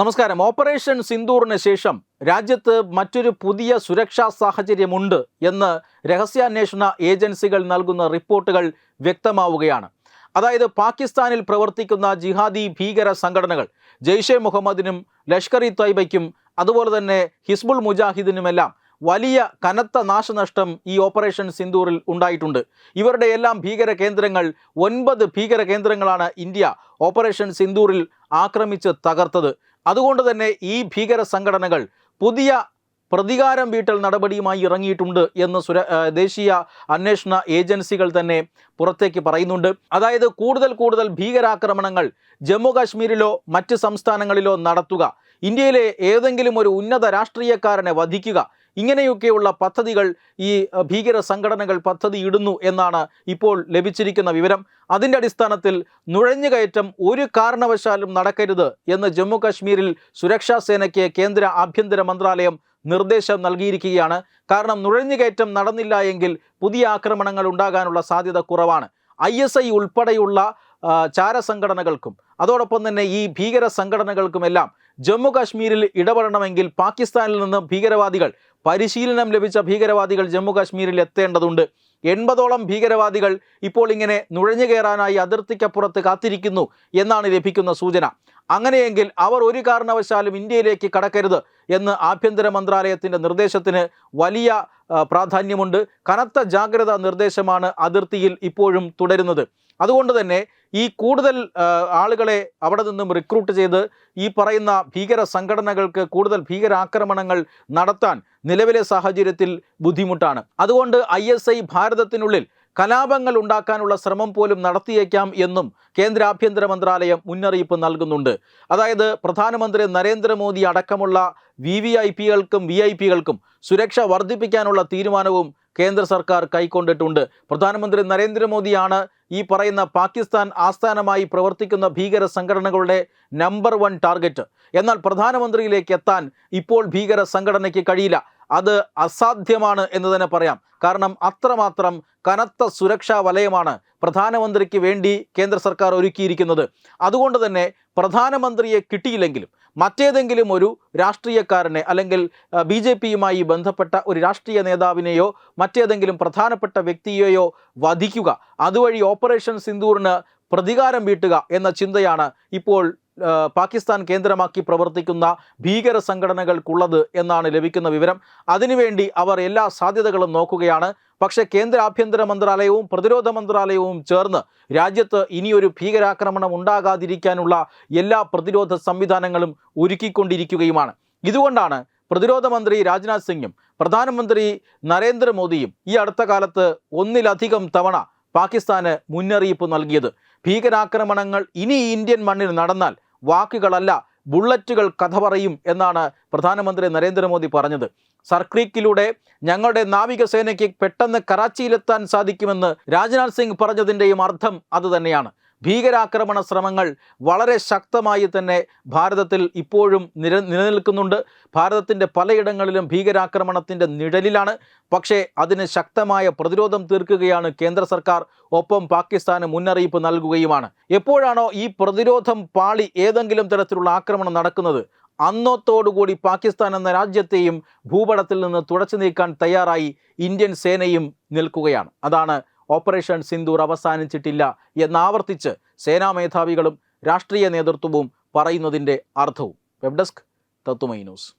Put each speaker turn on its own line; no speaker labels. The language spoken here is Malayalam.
നമസ്കാരം. ഓപ്പറേഷൻ സിന്ദൂറിന് ശേഷം രാജ്യത്ത് മറ്റൊരു പുതിയ സുരക്ഷാ സാഹചര്യമുണ്ട് എന്ന് രഹസ്യാന്വേഷണ ഏജൻസികൾ നൽകുന്ന റിപ്പോർട്ടുകൾ വ്യക്തമാവുകയാണ്. അതായത് പാകിസ്ഥാനിൽ പ്രവർത്തിക്കുന്ന ജിഹാദി ഭീകര സംഘടനകൾ ജെയ്ഷെ മുഹമ്മദിനും ലഷ്കർ ഇ തൈബയ്ക്കും അതുപോലെ തന്നെ ഹിസ്ബുൾ മുജാഹിദിനുമെല്ലാം വലിയ കനത്ത നാശനഷ്ടം ഈ ഓപ്പറേഷൻ സിന്ദൂറിൽ ഉണ്ടായിട്ടുണ്ട്. ഇവരുടെ എല്ലാം ഭീകര കേന്ദ്രങ്ങൾ ഒൻപത് ഭീകര കേന്ദ്രങ്ങളാണ് ഇന്ത്യ ഓപ്പറേഷൻ സിന്ദൂറിൽ ആക്രമിച്ച് തകർത്തത്. അതുകൊണ്ട് തന്നെ ഈ ഭീകര സംഘടനകൾ പുതിയ പ്രതികാരം വീട്ടൽ നടപടിയുമായി ഇറങ്ങിയിട്ടുണ്ട് എന്ന് സുര ദേശീയ അന്വേഷണ ഏജൻസികൾ തന്നെ പുറത്തേക്ക് പറയുന്നുണ്ട്. അതായത് കൂടുതൽ കൂടുതൽ ഭീകരാക്രമണങ്ങൾ ജമ്മു കാശ്മീരിലോ മറ്റ് സംസ്ഥാനങ്ങളിലോ നടത്തുക ഇന്ത്യയിലെ ഏതെങ്കിലും ഒരു ഉന്നത രാഷ്ട്രീയക്കാരനെ വധിക്കുക ഇങ്ങനെയൊക്കെയുള്ള പദ്ധതികൾ ഈ ഭീകര സംഘടനകൾ പദ്ധതി ഇടുന്നു എന്നാണ് ഇപ്പോൾ ലഭിച്ചിരിക്കുന്ന വിവരം. അതിന്റെ അടിസ്ഥാനത്തിൽ നുഴഞ്ഞുകയറ്റം ഒരു കാരണവശാലും നടക്കരുത് എന്ന് ജമ്മു കാശ്മീരിൽ സുരക്ഷാ സേനയ്ക്ക് കേന്ദ്ര ആഭ്യന്തര മന്ത്രാലയം നിർദ്ദേശം നൽകിയിരിക്കുകയാണ്. കാരണം നുഴഞ്ഞുകയറ്റം നടന്നില്ല എങ്കിൽ പുതിയ ആക്രമണങ്ങൾ ഉണ്ടാകാനുള്ള സാധ്യത കുറവാണ്. ഐ എസ് ഐ ഉൾപ്പെടെയുള്ള ചാരസംഘടനകൾക്കും അതോടൊപ്പം തന്നെ ഈ ഭീകര സംഘടനകൾക്കുമെല്ലാം ജമ്മു കാശ്മീരിൽ ഇടപെടണമെങ്കിൽ പാകിസ്ഥാനിൽ നിന്ന് ഭീകരവാദികൾ പരിശീലനം ലഭിച്ച ഭീകരവാദികൾ ജമ്മു കാശ്മീരിൽ എത്തേണ്ടതുണ്ട്. എൺപതോളം ഭീകരവാദികൾ ഇപ്പോൾ ഇങ്ങനെ നുഴഞ്ഞു കയറാനായി അതിർത്തിക്കപ്പുറത്ത് കാത്തിരിക്കുന്നു എന്നാണ് ലഭിക്കുന്ന സൂചന. അങ്ങനെയെങ്കിൽ അവർ ഒരു കാരണവശാലും ഇന്ത്യയിലേക്ക് കടക്കരുത് എന്ന് ആഭ്യന്തര മന്ത്രാലയത്തിന്റെ നിർദ്ദേശത്തിന് വലിയ പ്രാധാന്യമുണ്ട്. കനത്ത ജാഗ്രതാ നിർദ്ദേശമാണ് അതിർത്തിയിൽ ഇപ്പോഴും തുടരുന്നത്. അതുകൊണ്ട് തന്നെ ഈ കൂടുതൽ ആളുകളെ അവിടെ നിന്നും റിക്രൂട്ട് ചെയ്ത് ഈ പറയുന്ന ഭീകര സംഘടനകൾക്ക് കൂടുതൽ ഭീകരാക്രമണങ്ങൾ നടത്താൻ നിലവിലെ സാഹചര്യത്തിൽ ബുദ്ധിമുട്ടാണ്. അതുകൊണ്ട് ഐ ഭാരതത്തിനുള്ളിൽ കലാപങ്ങൾ ഉണ്ടാക്കാനുള്ള ശ്രമം പോലും നടത്തിയേക്കാം എന്നും കേന്ദ്ര ആഭ്യന്തര മന്ത്രാലയം മുന്നറിയിപ്പ് നൽകുന്നുണ്ട്. അതായത് പ്രധാനമന്ത്രി നരേന്ദ്രമോദി അടക്കമുള്ള വി വി ഐ പികൾക്കും വി ഐ പികൾക്കും സുരക്ഷ വർദ്ധിപ്പിക്കാനുള്ള തീരുമാനവും കേന്ദ്ര സർക്കാർ കൈക്കൊണ്ടിട്ടുണ്ട്. പ്രധാനമന്ത്രി നരേന്ദ്രമോദിയാണ് ഈ പറയുന്ന പാകിസ്ഥാൻ ആസ്ഥാനമായി പ്രവർത്തിക്കുന്ന ഭീകര സംഘടനകളുടെ നമ്പർ വൺ ടാർഗറ്റ്. എന്നാൽ പ്രധാനമന്ത്രിയിലേക്ക് എത്താൻ ഇപ്പോൾ ഭീകര സംഘടനയ്ക്ക് കഴിയില്ല. അത് അസാധ്യമാണ് എന്ന് തന്നെ പറയാം. കാരണം അത്രമാത്രം കനത്ത സുരക്ഷാ വലയമാണ് പ്രധാനമന്ത്രിക്ക് വേണ്ടി കേന്ദ്ര സർക്കാർ ഒരുക്കിയിരിക്കുന്നത്. അതുകൊണ്ട് തന്നെ പ്രധാനമന്ത്രിയെ കിട്ടിയില്ലെങ്കിലും മറ്റേതെങ്കിലും ഒരു രാഷ്ട്രീയക്കാരനെ അല്ലെങ്കിൽ ബി ജെ പിയുമായി ബന്ധപ്പെട്ട ഒരു രാഷ്ട്രീയ നേതാവിനെയോ മറ്റേതെങ്കിലും പ്രധാനപ്പെട്ട വ്യക്തിയെയോ വധിക്കുക. അതുവഴി ഓപ്പറേഷൻ സിന്ദൂറിന് പ്രതികാരം വീട്ടുക എന്ന ചിന്തയാണ് ഇപ്പോൾ പാകിസ്ഥാൻ കേന്ദ്രമാക്കി പ്രവർത്തിക്കുന്ന ഭീകര സംഘടനകൾക്കുള്ളത് എന്നാണ് ലഭിക്കുന്ന വിവരം. അതിനുവേണ്ടി അവർ എല്ലാ സാധ്യതകളും നോക്കുകയാണ്. പക്ഷേ കേന്ദ്ര ആഭ്യന്തര മന്ത്രാലയവും പ്രതിരോധ മന്ത്രാലയവും ചേർന്ന് രാജ്യത്ത് ഇനിയൊരു ഭീകരാക്രമണം ഉണ്ടാകാതിരിക്കാനുള്ള എല്ലാ പ്രതിരോധ സംവിധാനങ്ങളും ഒരുക്കിക്കൊണ്ടിരിക്കുകയുമാണ്. ഇതുകൊണ്ടാണ് പ്രതിരോധ മന്ത്രി രാജ്നാഥ് സിംഗും പ്രധാനമന്ത്രി നരേന്ദ്രമോദിയും ഈ അടുത്ത കാലത്ത് ഒന്നിലധികം തവണ പാകിസ്ഥാന് മുന്നറിയിപ്പ് നൽകിയത്. ഭീകരാക്രമണങ്ങൾ ഇനി ഇന്ത്യൻ മണ്ണിൽ നടന്നാൽ വാക്കുകളല്ല ബുള്ളറ്റുകൾ കഥ പറയും എന്നാണ് പ്രധാനമന്ത്രി നരേന്ദ്രമോദി പറഞ്ഞത്. സർക്രീക്കിലൂടെ ഞങ്ങളുടെ നാവികസേനയ്ക്ക് പെട്ടെന്ന് കറാച്ചിയിലെത്താൻ സാധിക്കുമെന്ന് രാജ്നാഥ് സിംഗ് പറഞ്ഞതിന്റെയും അർത്ഥം അതുതന്നെയാണ് ഭീകരാക്രമണ ശ്രമങ്ങൾ വളരെ ശക്തമായി തന്നെ ഭാരതത്തിൽ ഇപ്പോഴും നില നിലനിൽക്കുന്നുണ്ട്. ഭാരതത്തിന്റെ പലയിടങ്ങളിലും ഭീകരാക്രമണത്തിന്റെ നിഴലിലാണ്. പക്ഷേ അതിന് ശക്തമായ പ്രതിരോധം തീർക്കുകയാണ് കേന്ദ്ര സർക്കാർ. ഒപ്പം പാകിസ്ഥാന് മുന്നറിയിപ്പ് നൽകുകയുമാണ്. എപ്പോഴാണോ ഈ പ്രതിരോധം പാളി ഏതെങ്കിലും തരത്തിലുള്ള ആക്രമണം നടക്കുന്നത് അന്നത്തോടുകൂടി പാകിസ്ഥാൻ എന്ന രാജ്യത്തെയും ഭൂപടത്തിൽ നിന്ന് തുടച്ചു നീക്കാൻ തയ്യാറായി ഇന്ത്യൻ സേനയും നിൽക്കുകയാണ്. അതാണ് ഓപ്പറേഷൻ സിന്ദൂർ അവസാനിച്ചിട്ടില്ല എന്നാവർത്തിച്ച് സേനാ മേധാവികളും രാഷ്ട്രീയ നേതൃത്വവും പറയുന്നതിന്റെ അർത്ഥവും. വെബ് ഡെസ്ക് തത്തുമൈ ന്യൂസ്.